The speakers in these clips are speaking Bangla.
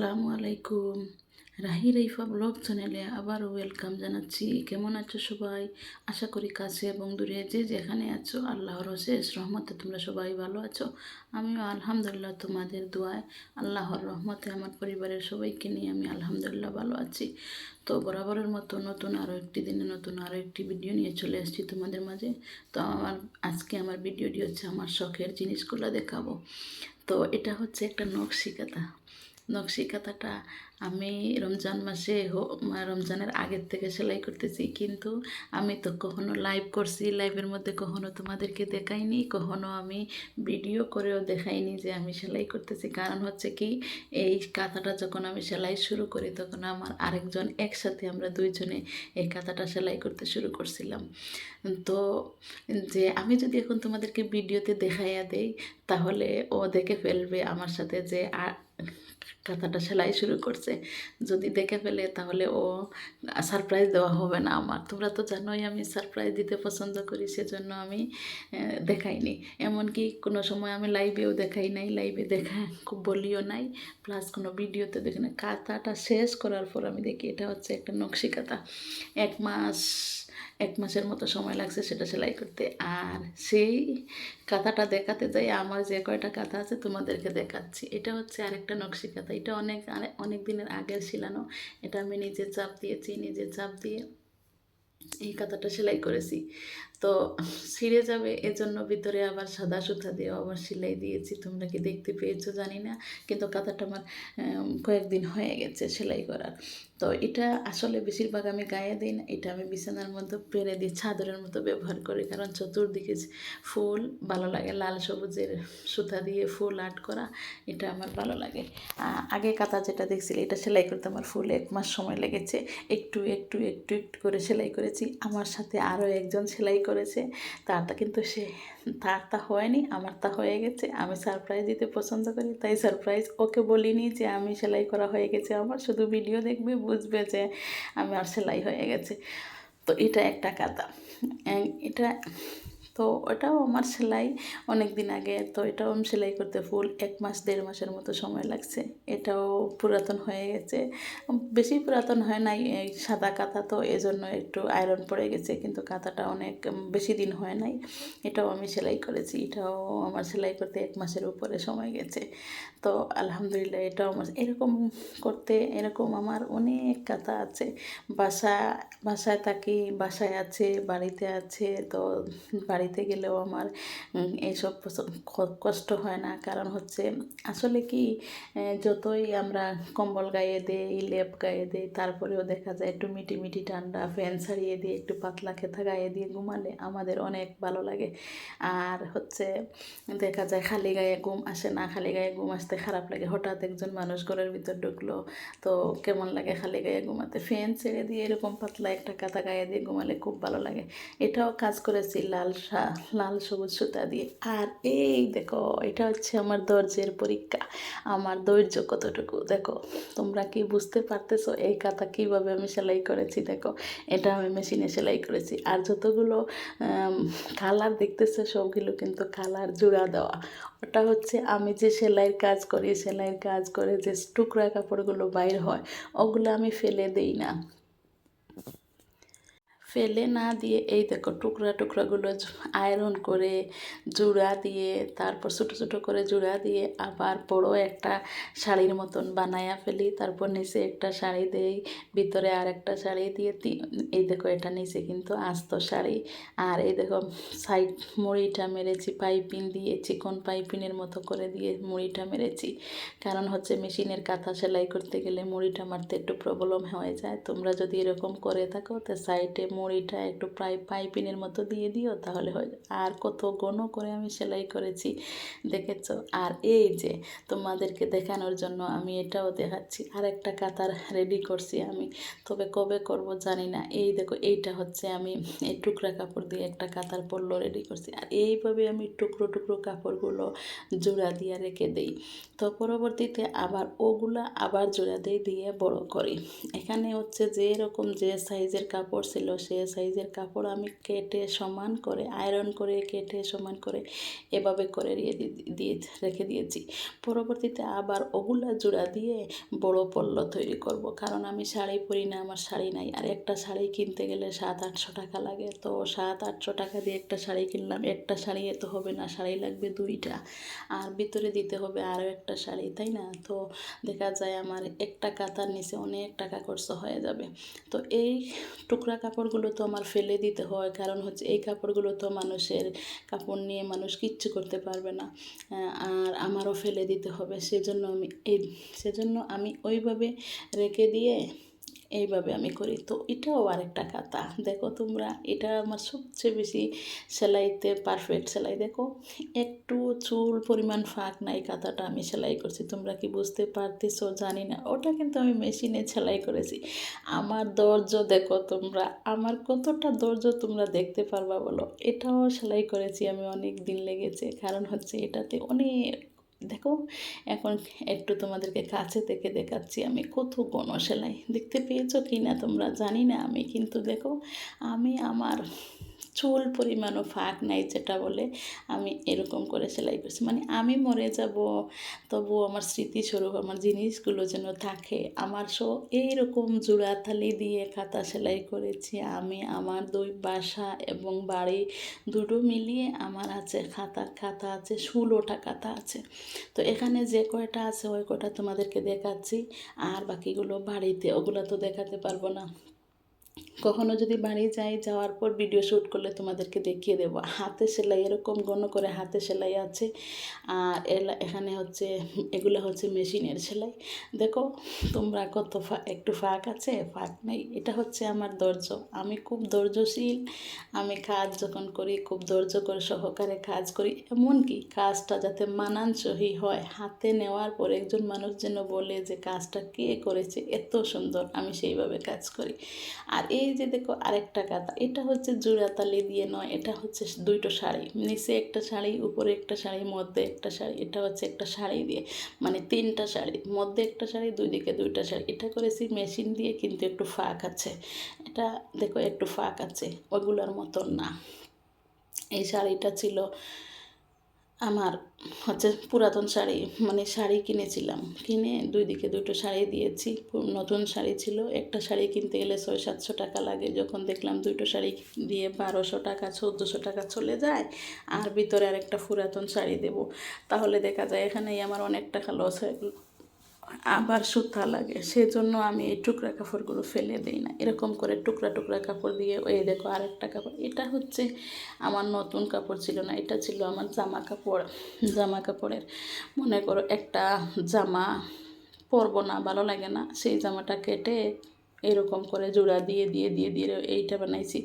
আসসালামু আলাইকুম। রাহি রাইফা ব্লগ চ্যানেলে আবারও ওয়েলকাম জানাচ্ছি। কেমন আছো সবাই? আশা করি কাছে এবং দূরে যে যেখানে আছো, আল্লাহর শেষ রহমতে তোমরা সবাই ভালো আছো। আমিও আলহামদুলিল্লাহ তোমাদের দোয়ায় আল্লাহর রহমতে আমার পরিবারের সবাইকে নিয়ে আমি আলহামদুলিল্লাহ ভালো আছি। তো বরাবরের মতো নতুন আরও একটি দিনে নতুন আরও একটি ভিডিও নিয়ে চলে আসছি তোমাদের মাঝে। তো আমার আজকে আমার ভিডিওটি হচ্ছে আমার শখের জিনিসগুলো দেখাবো। তো এটা হচ্ছে একটা নকশিকাতা। নকশি কাঁথাটা আমি রমজান মাসে রমজানের আগের থেকে সেলাই করতেছি। কিন্তু আমি তো কখনো লাইভ করছি লাইভের মধ্যে কখনো তোমাদেরকে দেখাইনি, কখনো আমি ভিডিও করেও দেখাইনি যে আমি সেলাই করতেছি। কারণ হচ্ছে কি, এই কাঁথাটা যখন আমি সেলাই শুরু করি, তখন আমার আরেকজন একসাথে আমরা দুইজনে এই কাঁথাটা সেলাই করতে শুরু করছিলাম। তো যে আমি যদি এখন তোমাদেরকে ভিডিওতে দেখাইয়া দেই, তাহলে ও দেখে ফেলবে আমার সাথে যে কাঁথাটা সেলাই শুরু করছে। যদি দেখে ফেলে তাহলে ও সারপ্রাইজ দেওয়া হবে না আমার। তোমরা তো জানোই আমি সারপ্রাইজ দিতে পছন্দ করি, সেজন্য আমি দেখাইনি। এমনকি কোনো সময় আমি লাইভেও দেখাই নাই লাইভে দেখা খুব বলিও নাই। প্লাস কোনো ভিডিওতে দেখি না। কাঁথাটা শেষ করার পর আমি দেখি এটা হচ্ছে একটা নকশি কাঁথা। এক মাস এক মাসের মতো সময় লাগছে সেটা সেলাই করতে। আর সেই কাঁথাটা দেখাতে যাই, আমার যে কয়টা কাঁথা আছে তোমাদেরকে দেখাচ্ছি। এটা হচ্ছে আরেকটা নকশি কাঁথা। এটা অনেক অনেক দিনের আগের শিলানো। এটা আমি নিজে চাপ দিয়েছি, নিজে চাপ দিয়ে এই কাঁথাটা সেলাই করেছি। তো ছিঁড়ে যাবে। এজন্য ভিতরে আবার সাদা সুতা দিয়ে আবার সেলাই দিয়েছি। তোমরা কি দেখতে পেয়েছ জানি না, কিন্তু কাঁথাটা আমার কয়েকদিন হয়ে গেছে সেলাই করার। তো এটা আসলে বেশিরভাগ আমি গায়ে দিই না, এটা আমি বিছানার মধ্যে পেরে দিই চাদরের মতো ব্যবহার করি। কারণ চতুর্দিকে ফুল ভালো লাগে, লাল সবুজের সুতা দিয়ে ফুল আর্ট করা, এটা আমার ভালো লাগে। আগে কাঁথা যেটা দেখছিলে, এটা সেলাই করতে আমার ফুল এক মাস সময় লেগেছে। একটু একটু একটু একটু করে সেলাই করেছি। আমার সাথে আরও একজন সেলাই করেছে। তারটা কিন্তু সে তারটা হয়নি, আমার তা হয়ে গেছে। আমি সারপ্রাইজ দিতে পছন্দ করি, তাই সারপ্রাইজ ওকে বলিনি যে আমি সেলাই করা হয়ে গেছে আমার। শুধু ভিডিও দেখবে, বুঝবে যে আমার সেলাই হয়ে গেছে। তো এটা একটা কাতা এটা তো ওটাও আমার সেলাই অনেক দিন আগে, তো এটাও আমি সেলাই করতে ফুল এক মাস, দেড় মাসের মতো সময় লাগছে। এটাও পুরাতন হয়ে গেছে। বেশি পুরাতন হয় নাই সাদা কাঁথা, তো এজন্য একটু আয়রন পড়ে গেছে, কিন্তু কাঁথাটা অনেক বেশি দিন হয় নাই। এটাও আমি সেলাই করেছি, এটাও আমার সেলাই করতে এক মাসের উপরে সময় গেছে। তো আলহামদুলিল্লাহ এটাও আমার, এরকম করতে, এরকম আমার অনেক কাঁথা আছে। বাসা, বাসায় থাকি, বাসায় আছে, বাড়িতে আছে, তো বাড়িতে গেলেও আমার এইসব কষ্ট হয় না। কারণ হচ্ছে আসলে কি যতই আমরা কম্বল গায়ে দেই, লেপ গায়ে দেই, তারপরেও দেখা যায় একটু মিটি মিটি ঠান্ডা, ফ্যান ছাড়িয়ে দিয়ে একটু পাতলা খেতা গায়ে দিয়ে ঘুমালে আমাদের অনেক ভালো লাগে। আর হচ্ছে দেখা যায় খালি গায়ে ঘুম আসে না, খালি গায়ে ঘুম আসতে খারাপ লাগে। হঠাৎ একজন মানুষ ঘরের ভিতর ঢুকলো, তো কেমন লাগে খালি গায়ে ঘুমাতে? ফ্যান ছেড়ে দিয়ে এরকম পাতলা একটা কাঁথা গায়ে দিয়ে ঘুমালে খুব ভালো লাগে। এটাও কাজ করেছি লাল সা- লাল সবুজ সুতা দিয়ে। আর এই দেখো, এটা হচ্ছে আমার ধৈর্যের পরীক্ষা। আমার ধৈর্য কতটুকু? দেখো, তোমরা কি বুঝতে পারতেছো এই কাঁথা কীভাবে আমি সেলাই করেছি? দেখো, এটা আমি মেশিনে সেলাই করেছি। আর যতগুলো কালার দেখতেছে, সবগুলো কিন্তু কালার জোড়া দেওয়া। ওটা হচ্ছে আমি যে সেলাইয়ের কাজ করি, সেলাইয়ের কাজ করে যে টুকরা কাপড়গুলো বাইর হয়, ওগুলো আমি ফেলে দেই না। ফেলে না দিয়ে, এই দেখো, টুকরা টুকরাগুলো আয়রন করে জোড়া দিয়ে, তারপর ছোটো ছোটো করে জোড়া দিয়ে আবার বড় একটা শাড়ির মতন বানায়া ফেলি। তারপর নিচে একটা শাড়ি দেই, ভিতরে আর একটা শাড়ি দিয়ে এই দেখো, এটা নিচে কিন্তু আস্ত শাড়ি। আর এই দেখো, সাইড মুড়িটা মেরেছি, পাইপিং দিয়ে চিকন পাইপিনের মতো করে দিয়ে মুড়িটা মেরেছি। কারণ হচ্ছে মেশিনের কাঁথা সেলাই করতে গেলে মুড়িটা মারতে একটু প্রবলেম হয়ে যায়। তোমরা যদি এরকম করে থাকো, তো সাইডে মুড়িটা একটু প্রায় পাইপিনের মতো দিয়ে দিও, তাহলে হয়ে আর কত ঘন করে আমি সেলাই করেছি, দেখেছ? আর এই যে তোমাদেরকে দেখানোর জন্য আমি এটাও দেখাচ্ছি। আর একটা কাতার রেডি করছি আমি। তবে কবে করব জানি না। এই দেখো, এইটা হচ্ছে আমি এই টুকরা কাপড় দিয়ে একটা কাতার পরলো রেডি করছি। আর এইভাবে আমি টুকরো টুকরো কাপড়গুলো জোড়া দিয়ে রেখে দেই। তো পরবর্তীতে আবার ওগুলা আবার জোড়া দিয়ে দিয়ে বড় করি। এখানে হচ্ছে যে এরকম যে সাইজের কাপড় ছিল সে সাইজের কাপড় আমি কেটে সমান করে আয়রন করে কেটে সমান করে এভাবে করে দিয়ে দিয়ে রেখে দিয়েছি। পরবর্তীতে আবার ওগুলা জোড়া দিয়ে বড় পল্ল তৈরি করব। কারণ আমি শাড়ি পরি না, আমার শাড়ি নাই। আর একটা শাড়ি কিনতে গেলে সাত, আটশো টাকা লাগে। তো সাত, আটশো টাকা দিয়ে একটা শাড়ি কিনলাম। একটা শাড়ি এত হবে না, শাড়ি লাগবে দুইটা। আর ভিতরে দিতে হবে আরও একটা শাড়ি, তাই না? তো দেখা যায় আমার একটা কাতার নিচে অনেক টাকা খরচ হয়ে যাবে। তো এই টুকরা কাপড়গুলো তো আমার ফেলে দিতে হয়। কারণ হচ্ছে এই কাপড়গুলো তো মানুষের কাপড় নিয়ে মানুষ কিচ্ছু করতে পারবে না। আর আমারও ফেলে দিতে হবে। সেজন্য আমি এই, সেজন্য আমি ওইভাবে রেখে দিয়ে এইভাবে আমি করি। তো এটাও আরেকটা কাতা দেখো তোমরা, এটা আমার সবচেয়ে বেশি সেলাইতে পারফেক্ট সেলাই। দেখো, একটু চুল পরিমাণ ফাঁক নাই কাতাটা আমি সেলাই করছি। তোমরা কি বুঝতে পারতেছো? জানি না। ওটা কিন্তু আমি মেশিনে সেলাই করেছি। আমার ধৈর্য দেখো তোমরা, আমার কতটা ধৈর্য তোমরা দেখতে পারবা বলো? এটাও সেলাই করেছি আমি, অনেক দিন লেগেছে। কারণ হচ্ছে এটাতে অনেক দেখো, এখন একটু তোমাদেরকে কাছে থেকে দেখাচ্ছি, আমি কত গণ সেলাই দেখতে পেয়েছ কি না তোমরা জানি না, আমি কিন্তু দেখো, আমি আমার চুল পরিমাণও ফাঁক নাই যেটা বলে আমি এরকম করে সেলাই করছি। মানে আমি মরে যাব তবু আমার স্মৃতিস্বরূপ, আমার জিনিসগুলো যেন থাকে। আমার সো এইরকম জোড়া থালি দিয়ে খাতা সেলাই করেছি আমি, আমার দুই বাসা এবং বাড়ি দুটো মিলিয়ে আমার আছে খাতা খাতা আছে ষোলোটা খাতা আছে। তো এখানে যে কয়টা আছে ওই কয়টা তোমাদেরকে দেখাচ্ছি, আর বাকিগুলো বাড়িতে, ওগুলো তো দেখাতে পারব না। কখনো যদি বাড়ি যাই, যাওয়ার পর ভিডিও শ্যুট করলে তোমাদেরকে দেখিয়ে দেবো। হাতে সেলাই এরকম গণ করে হাতে সেলাই আছে। আর এখানে হচ্ছে, এগুলো হচ্ছে মেশিনের সেলাই। দেখো, তোমরা কত একটু ফাঁক আছে, ফাঁক নেই। এটা হচ্ছে আমার ধৈর্য। আমি খুব ধৈর্যশীল। আমি কাজ যখন করি, খুব ধৈর্য করে সহকারে কাজ করি। এমনকি কাজটা যাতে মানানসহি হয়, হাতে নেওয়ার পর একজন মানুষ যেন বলে যে, কাজটা কে করেছে? এত সুন্দর। আমি সেইভাবে কাজ করি। আর এই যে দেখো আরেকটা কাতা এটা হচ্ছে জোড়াতালি দিয়ে নয়, এটা হচ্ছে দুইটো শাড়ি। নিচে একটা শাড়ি, উপরে একটা শাড়ি, মধ্যে একটা শাড়ি, এটা হচ্ছে একটা শাড়ি দিয়ে মানে তিনটা শাড়ি, মধ্যে একটা শাড়ি দুই দিকে দুইটা শাড়ি। এটা করেছি মেশিন দিয়ে, কিন্তু একটু ফাঁক আছে। এটা দেখো একটু ফাঁক আছে, ওগুলোর মতন না। এই শাড়িটা ছিল আমার হচ্ছে পুরাতন শাড়ি মানে শাড়ি কিনেছিলাম। কিনে দুই দিকে দুটো শাড়ি দিয়েছি। নতুন শাড়ি ছিল। একটা শাড়ি কিনতে গেলে ছয়, সাতশো টাকা লাগে। যখন দেখলাম দুটো শাড়ি দিয়ে বারোশো টাকা, চোদ্দোশো টাকা চলে যায়, আর ভিতরে আর একটা পুরাতন শাড়ি দেব। তাহলে দেখা যায় এখানেই আমার অনেক টাকা লস হয়ে গেলো। আবার সুতা লাগে। সেজন্য আমি এই টুকরা কাপড়গুলো ফেলে দিই না। এরকম করে টুকরা টুকরা কাপড় দিয়ে, ওই দেখো আরেকটা কাপড়। এটা হচ্ছে আমার নতুন কাপড় ছিল না, এটা ছিল আমার জামা কাপড়। জামা কাপড়ের, মনে করো একটা জামা পরবো না, ভালো লাগে না। সেই জামাটা কেটে এরকম করে জোড়া দিয়ে দিয়ে দিয়ে দিয়ে এইটা বানাইছি।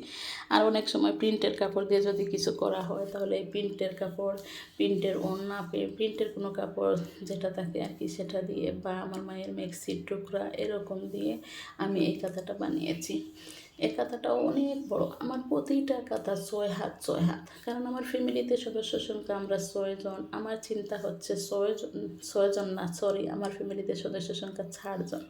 আর অনেক সময় প্রিন্টের কাপড় দিয়ে যদি কিছু করা হয়, তাহলে এই প্রিন্টের কাপড়, প্রিন্টের ওড়না প্রিন্টের কোনো কাপড় যেটা থাকে আর কি, সেটা দিয়ে বা আমার মায়ের মেক্সির টুকরা এরকম দিয়ে আমি এই কাঁথাটা বানিয়েছি। এই কাঁথাটাও অনেক বড়। আমার প্রতিটা কাঁথা ছয় হাত ছয় হাত। কারণ আমার ফ্যামিলিতে সদস্য সংখ্যা আমরা ছয়জন আমার চিন্তা হচ্ছে ছয়জন ছয়জন না সরি আমার ফ্যামিলিতে সদস্য সংখ্যা চারজন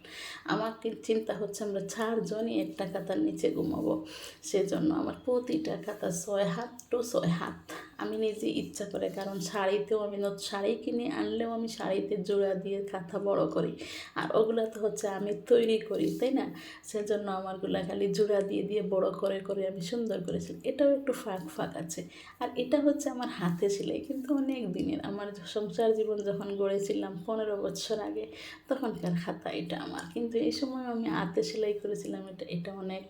আমার চিন্তা হচ্ছে চারজনই একটা খাতার নিচে ঘুমাবো। সেজন্য আমার প্রতিটা খাতা ছয় হাত টু ছয় হাত। আমি নিজে ইচ্ছা করে, কারণ শাড়িতেও আমি শাড়ি কিনে আনলেও আমি শাড়িতে জোড়া দিয়ে কাঁথা বড় করি। আর ওগুলো তো হচ্ছে আমি তৈরি করি, তাই না? সেজন্য আমারগুলো খালি জোড়া দিয়ে দিয়ে বড় করে করে আমি সুন্দর করেছি। এটাও একটু ফাঁক ফাঁক আছে। আর এটা হচ্ছে আমার হাতে সেলাই, কিন্তু অনেক দিনের। আমার সংসার জীবন যখন গড়েছিলাম পনেরো বছর আগে, তখনকার খাতা এটা আমার। কিন্তু এই সময় আমি হাতে সেলাই করেছিলাম, এটা এটা অনেক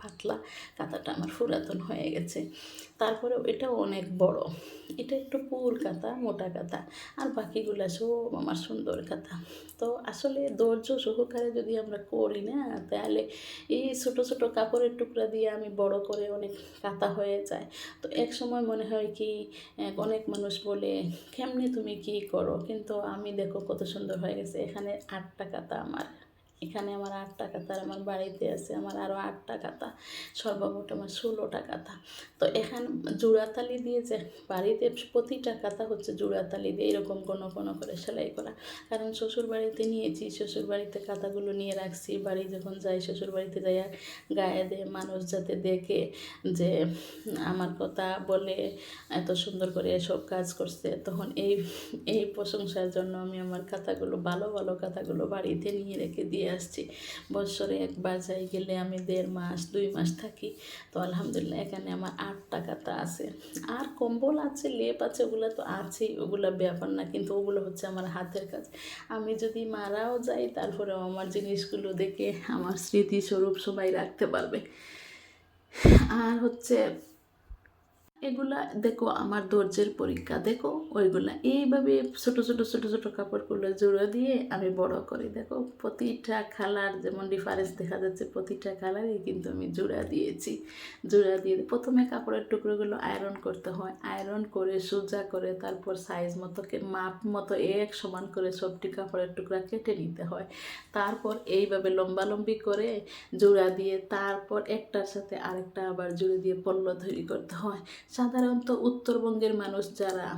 পাতলা। কাঁথাটা আমার পুরাতন হয়ে গেছে। তারপরেও এটা অনেক বড়। এটা একটু পুর কাঁথা, মোটা কাঁথা, আর বাকিগুলো সব আমার সুন্দর কাঁথা। তো আসলে ধৈর্য সহকারে যদি আমরা করি না, তাহলে এই ছোটো ছোটো কাপড়ের টুকরা দিয়ে আমি বড় করে অনেক কাঁথা হয়ে যায়। তো এক সময় মনে হয় কি অনেক মানুষ বলে, কেমনি তুমি কি করো? কিন্তু আমি দেখো কত সুন্দর হয়ে গেছে। এখানে আটটা কাঁথা আমার। এখানে আমার আটটা কাতা আর আমার বাড়িতে আছে, আমার আরও আটটা কাতা সর্বমোট আমার ষোলোটা কাতা তো এখানে জোড়াতালি দিয়ে যে বাড়িতে প্রতিটা কাতা হচ্ছে জোড়াতালি দিয়ে এরকম কোনো কোনো করে সেলাই করা। কারণ শ্বশুর বাড়িতে নিয়েছি শ্বশুর বাড়িতে কাতাগুলো নিয়ে রাখছি, বাড়ি যখন যাই শ্বশুর বাড়িতে যাই গায়ে দিয়ে মানুষ যাতে দেখে যে আমার কথা বলে, এত সুন্দর করে এসব কাজ করছে, তখন এই এই প্রশংসার জন্য আমি আমার খাতাগুলো, ভালো ভালো খাতাগুলো বাড়িতে নিয়ে রেখে দিয়ে আসছি। বছরে একবার যাই গেলে আমি দেড় মাস, দুই মাস থাকি। তো আলহামদুলিল্লাহ এখানে আমার আটটা খাতা আছে। আর কম্বল আছে, লেপ আছে, ওগুলো তো আছেই, ওগুলো ব্যাপার না, কিন্তু ওগুলো হচ্ছে আমার হাতের কাজ। আমি যদি মারাও যাই, তারপরেও আমার জিনিসগুলো দেখে আমার স্মৃতিস্বরূপ সবাই রাখতে পারবে। আর হচ্ছে এগুলা দেখো আমার ধৈর্যের পরীক্ষা। দেখো ওইগুলা। এইভাবে ছোট ছোট ছোট ছোট কাপড়গুলো জোড়া দিয়ে আমি বড় করি। দেখো প্রতিটা কালার যেমন ডিফারেন্স দেখা যাচ্ছে, প্রতিটা কালারই কিন্তু আমি জোড়া দিয়েছি। জোড়া দিয়ে প্রথমে কাপড়ের টুকরোগুলো আয়রন করতে হয়। আয়রন করে সোজা করে তারপর সাইজ মতো মাপ মতো এক সমান করে সবটি কাপড়ের টুকরা কেটে নিতে হয়। তারপর এইভাবে লম্বালম্বি করে জোড়া দিয়ে তারপর একটার সাথে আরেকটা আবার জুড়ে দিয়ে পল্ল তৈরি করতে হয়। সাধারণত উত্তরবঙ্গের মানুষ যারা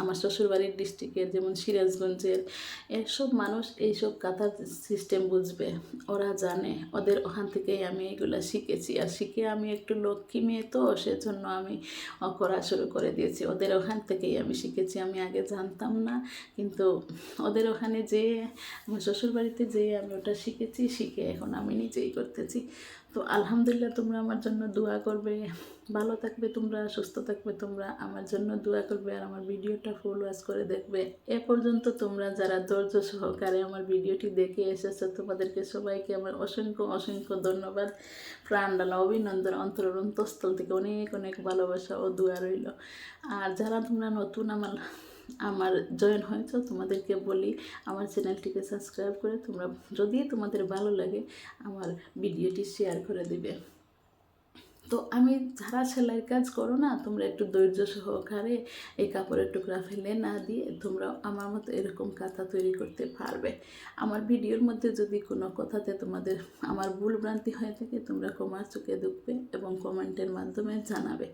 আমার শ্বশুরবাড়ির ডিস্ট্রিক্টের যেমন সিরাজগঞ্জের, এসব মানুষ এইসব কাঁথার সিস্টেম বুঝবে। ওরা জানে, ওদের ওখান থেকেই আমি এগুলো শিখেছি। আর শিখে আমি একটু লক্ষ্মী মেয়ে তো, সেজন্য আমি করা শুরু করে দিয়েছি। ওদের ওখান থেকেই আমি শিখেছি। আমি আগে জানতাম না, কিন্তু ওদের ওখানে যেয়ে, আমার শ্বশুরবাড়িতে যেয়ে আমি ওটা শিখেছি, শিখে এখন আমি নিজেই করতেছি। তো আলহামদুলিল্লাহ তোমরা আমার জন্য দোয়া করবে। ভালো থাকবে তোমরা, সুস্থ থাকবে তোমরা। আমার জন্য দোয়া করবে আর আমার ভিডিওটা ফুল ওয়াচ করে দেখবে। এ পর্যন্ত তোমরা যারা ধৈর্য সহকারে আমার ভিডিওটি দেখে এসেছ, তোমাদেরকে সবাইকে আমার অসংখ্য অসংখ্য ধন্যবাদ। প্রাণডালা অভিনন্দন অন্তরের অন্তঃস্থল থেকে অনেক অনেক ভালোবাসা ও দোয়া রইল। আর যারা তোমরা নতুন আমার আমার জয়েন হয়েছো, তোমাদেরকে বলি আমার চ্যানেলটিকে সাবস্ক্রাইব করে তোমরা, যদি তোমাদের ভালো লাগে, আমার ভিডিওটি শেয়ার করে দিবে। তো আমি যারা সেলাইয়ের কাজ করো না, তোমরা একটু ধৈর্য সহকারে এই কাপড়ের টুকরা ফেলে না দিয়ে তোমরা আমার মতো এরকম কাঁথা তৈরি করতে পারবে। আমার ভিডিওর মধ্যে যদি কোনো কথাতে তোমাদের আমার ভুল ভ্রান্তি হয়ে থাকে, তোমরা কমার চোখে দেখবে এবং কমেন্টের মাধ্যমে জানাবে।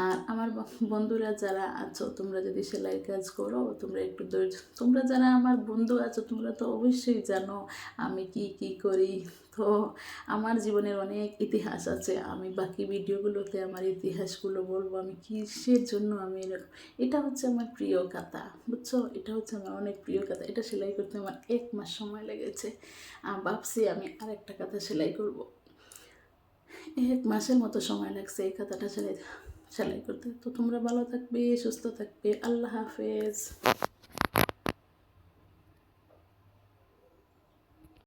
আর আমার বন্ধুরা যারা আছো, তোমরা যদি সেলাই কাজ করো, তোমরা একটু ধৈর্য, তোমরা যারা আমার বন্ধু আছো, তোমরা তো অবশ্যই জানো আমি কি কি করি তো আমার জীবনের অনেক ইতিহাস আছে। আমি বাকি ভিডিওগুলোতে আমার ইতিহাসগুলো বলব। আমি কিসের জন্য আমি এটা হচ্ছে আমার প্রিয় কাতা, বুঝছ? এটা হচ্ছে আমার অনেক প্রিয় কাতা। এটা সেলাই করতে আমার এক মাস সময় লেগেছে। ভাবছি আমি আরেকটা কাঁথা সেলাই করব। এক মাসের মতো সময় লাগছে এই কাঁথাটা সেলাই সেলাই করতে। তো তোমরা ভালো থাকবে, সুস্থ থাকবে। আল্লাহ হাফেজ।